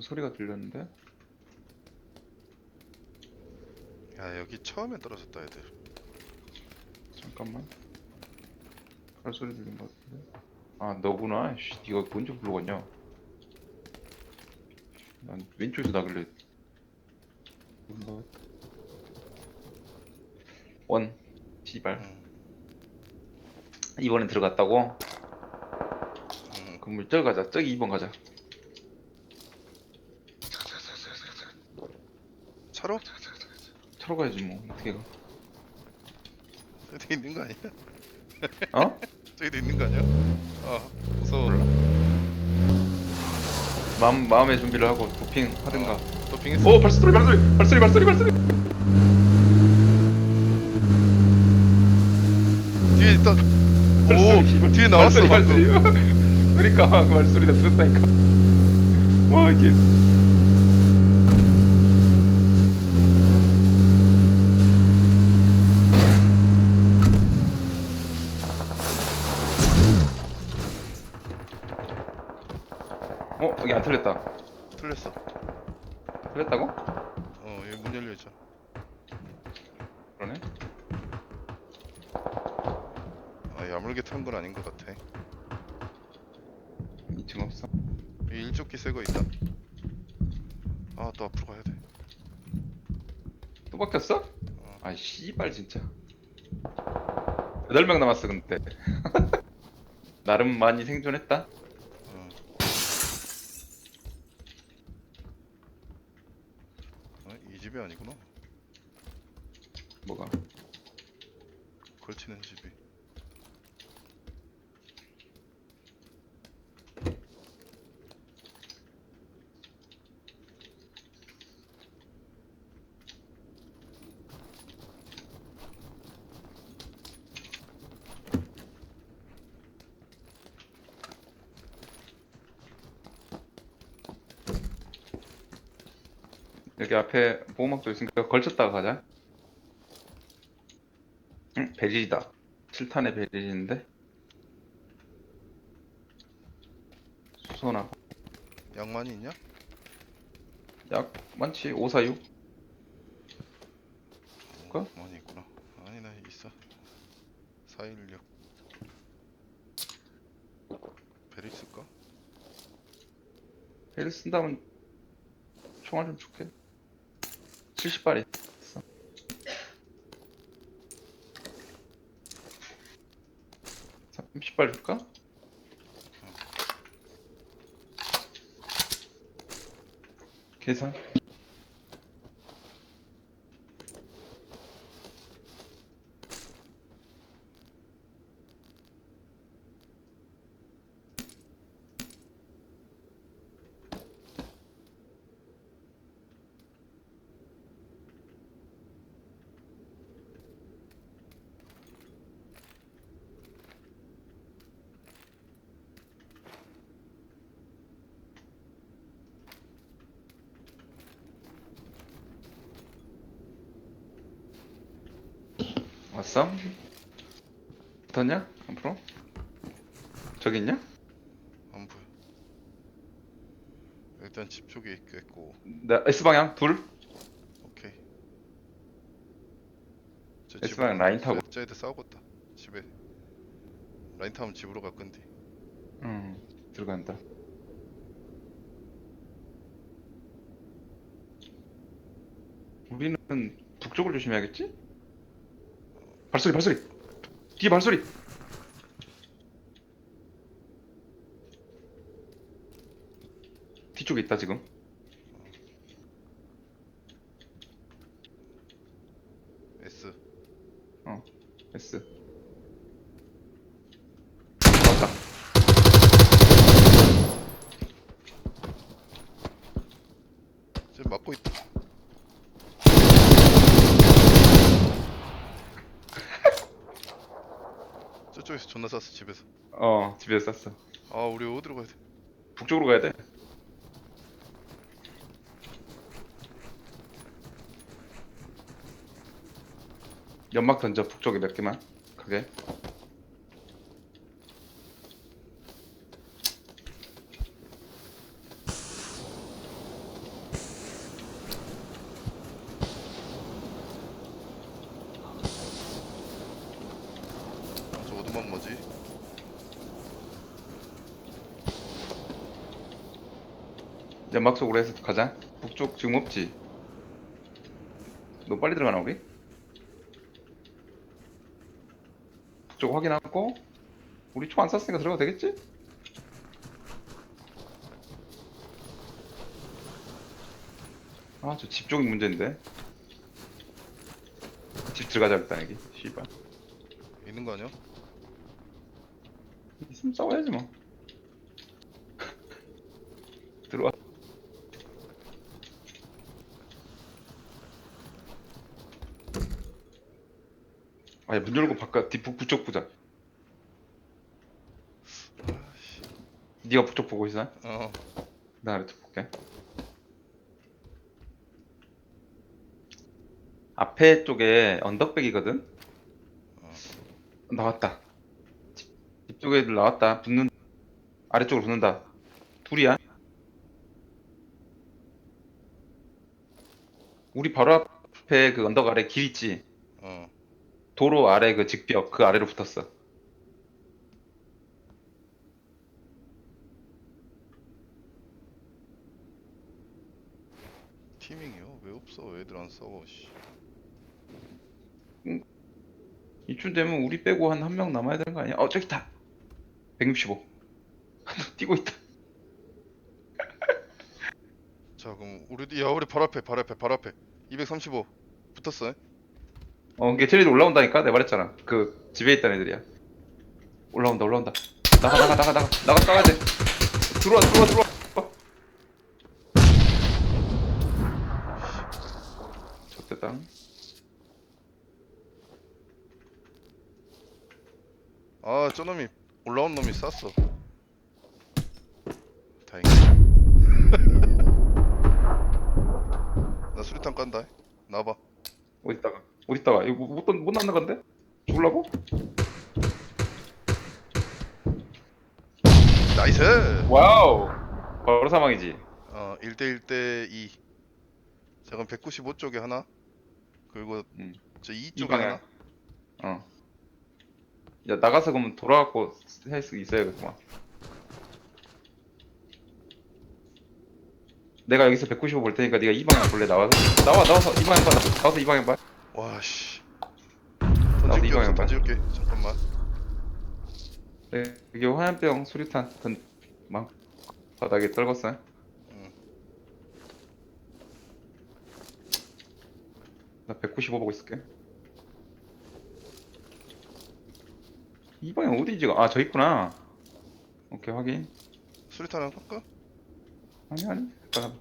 소리가 들렸는데? 야 여기 처음에 떨어졌다 애들 잠깐만. 발소리 들린 것 같은데? 아 너구나. 씨, 네가 먼저 불러갔냐? 난 왼쪽에서 나길래. 뭔가. 원. 씨발. 응. 이번엔 들어갔다고? 응. 건물 저기 가자. 저기 2번 가자. 차로? 차로 가야지 뭐. 어떻게 가? 저기도 있는 거 아니야? 어? 저기도 있는 거 아니야? 아 무서워 몰라. 마음, 마음의 준비를 하고 도핑 하든가. 도핑했어? 오 발소리 발소리 발소리 발소리 발소리 뒤에 있다 발소리, 오. 뒤에 나왔어 발소리 그러니까 그 발소리 나 들었다니까 와 이게 어 여기 안 틀렸다. 틀렸어. 틀렸다고? 어 여기 문 열려 있잖아 그러네. 아 야물게 탄 건 아닌 것 같아. 2층 없어. 여기 일조끼 새거 있다. 아 또 앞으로 가야 돼. 또 바뀌었어? 아 씨발 진짜. 8명 남았어 근데. 나름 많이 생존했다 어. 어, 이 집이 아니구나. 뭐가? 걸치는 집이 여기 앞에 보호막도 있으니까 걸쳤다가 가자. 응? 베릴이다. 7탄의 베릴인데? 수소나. 약 많이 있냐? 약 많지. 546 오, 그거? 많이 있구나. 아니 나 있어. 416 베리 있을까? 베릴 쓴다면 총알 좀 줄게 70발이 있어 자, 30발 줄까? 계산 왔어? 붙었냐? 앞으로? 저기 있냐? 안 보여 일단 집 쪽에 있겠고 나 S방향 둘? 오케이 저 S방향 집으로- 라인 타고. 저- 쟤들 싸우고 있다 집에 라인 타면 집으로 갈 건데 응 들어간다 우리는 북쪽을 조심해야겠지? 발소리 발소리. 뒤에 발소리. 뒤쪽에 있다 지금. S. S 맞다 쟤 맞고 있다 저쪽에서 존나 쐈어 집에서. 어 집에서 쐈어. 아 우리 어디로 가야 돼? 북쪽으로 가야 돼. 연막 던져 북쪽에 몇 개만. 가게 건 뭐지? 연막 속으로 해서 가자. 북쪽 지금 없지? 너 빨리 들어가나 우리? 북쪽 확인하고 우리 초안 쐈으니까 들어가도 되겠지? 아 저 집 쪽이 문제인데 집 들어가자 일단 여기 씨발 있는 거 아니야? 있으면 싸워야지 뭐 들어와 아니 문 열고 바깥 뒷북 북쪽 보자 아씨. 네가 북쪽 보고 있어? 어. 나 아래쪽 볼게 앞에 쪽에 언덕백이거든? 어. 나왔다 쪽에 애들 나왔다 붙는 아래쪽으로 붙는다 둘이야 우리 바로 앞에 그 언덕 아래 길 있지 어. 도로 아래 그 직벽 그 아래로 붙었어 티밍이요? 왜 없어? 애들 안 싸워. 씨. 이쯤 되면 우리 빼고 한 한 명 남아야 되는 거 아니야? 어 저기 있다 165 뛰고 있다. 자 그럼 우리 야 우리 발 앞에 발 앞에 발 앞에. 235 붙었어. 어 이게 쟤네들 올라온다니까? 내가 말했잖아. 그 집에 있던 애들이야. 올라온다 올라온다. 나가 나가 나가 나가. 나가 나가야 돼. 들어와 들어와 들어와. 좋됐다. 아 저놈이 올라온 놈이 쐈어. 다행이다. 나 수리탄 깐다. 나봐. 어디다가 어디다가 이거 못, 못, 못 낳는 건데? 죽을라고? 나이스. 와우 바로 사망이지 어 1대 1 대 2. 잠깐 195쪽에 하나. 그리고 음. 저 이 2쪽에 방향 하나. 어. 야 나가서 그러면 돌아갖고 할 수 있어야겠구만. 내가 여기서 195 볼 테니까 네가 이 방향 볼래 나와서 나와 나와서 이 방향 봐 나- 나와서 이 방향 봐. 와 씨. 나도 던질게 없어. 던질게. 잠깐만. 네, 이게 화염병 수류탄 던 막 바닥에 떨궜어. 응. 나 195 보고 있을게. 이 방향 어디지? 아저 있구나. 오케이 확인. 수리탄 하나 할까? 아니 아니. 잠깐.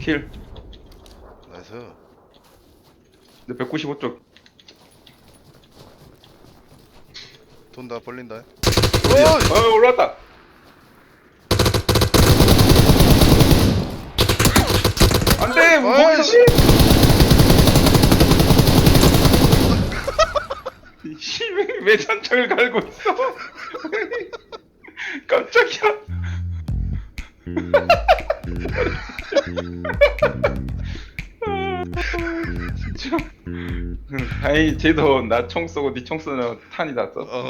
킬. 나이스. 내 195쪽. 돈다 벌린다. 어 올라왔다. 안돼 아이씨. 무거워서. 씨왜 잔창을 갈고 있어? 깜짝이야. 아, 진짜. 다행히 쟤도 나 총 쏘고 네총 쏘는 탄이 났어. 어.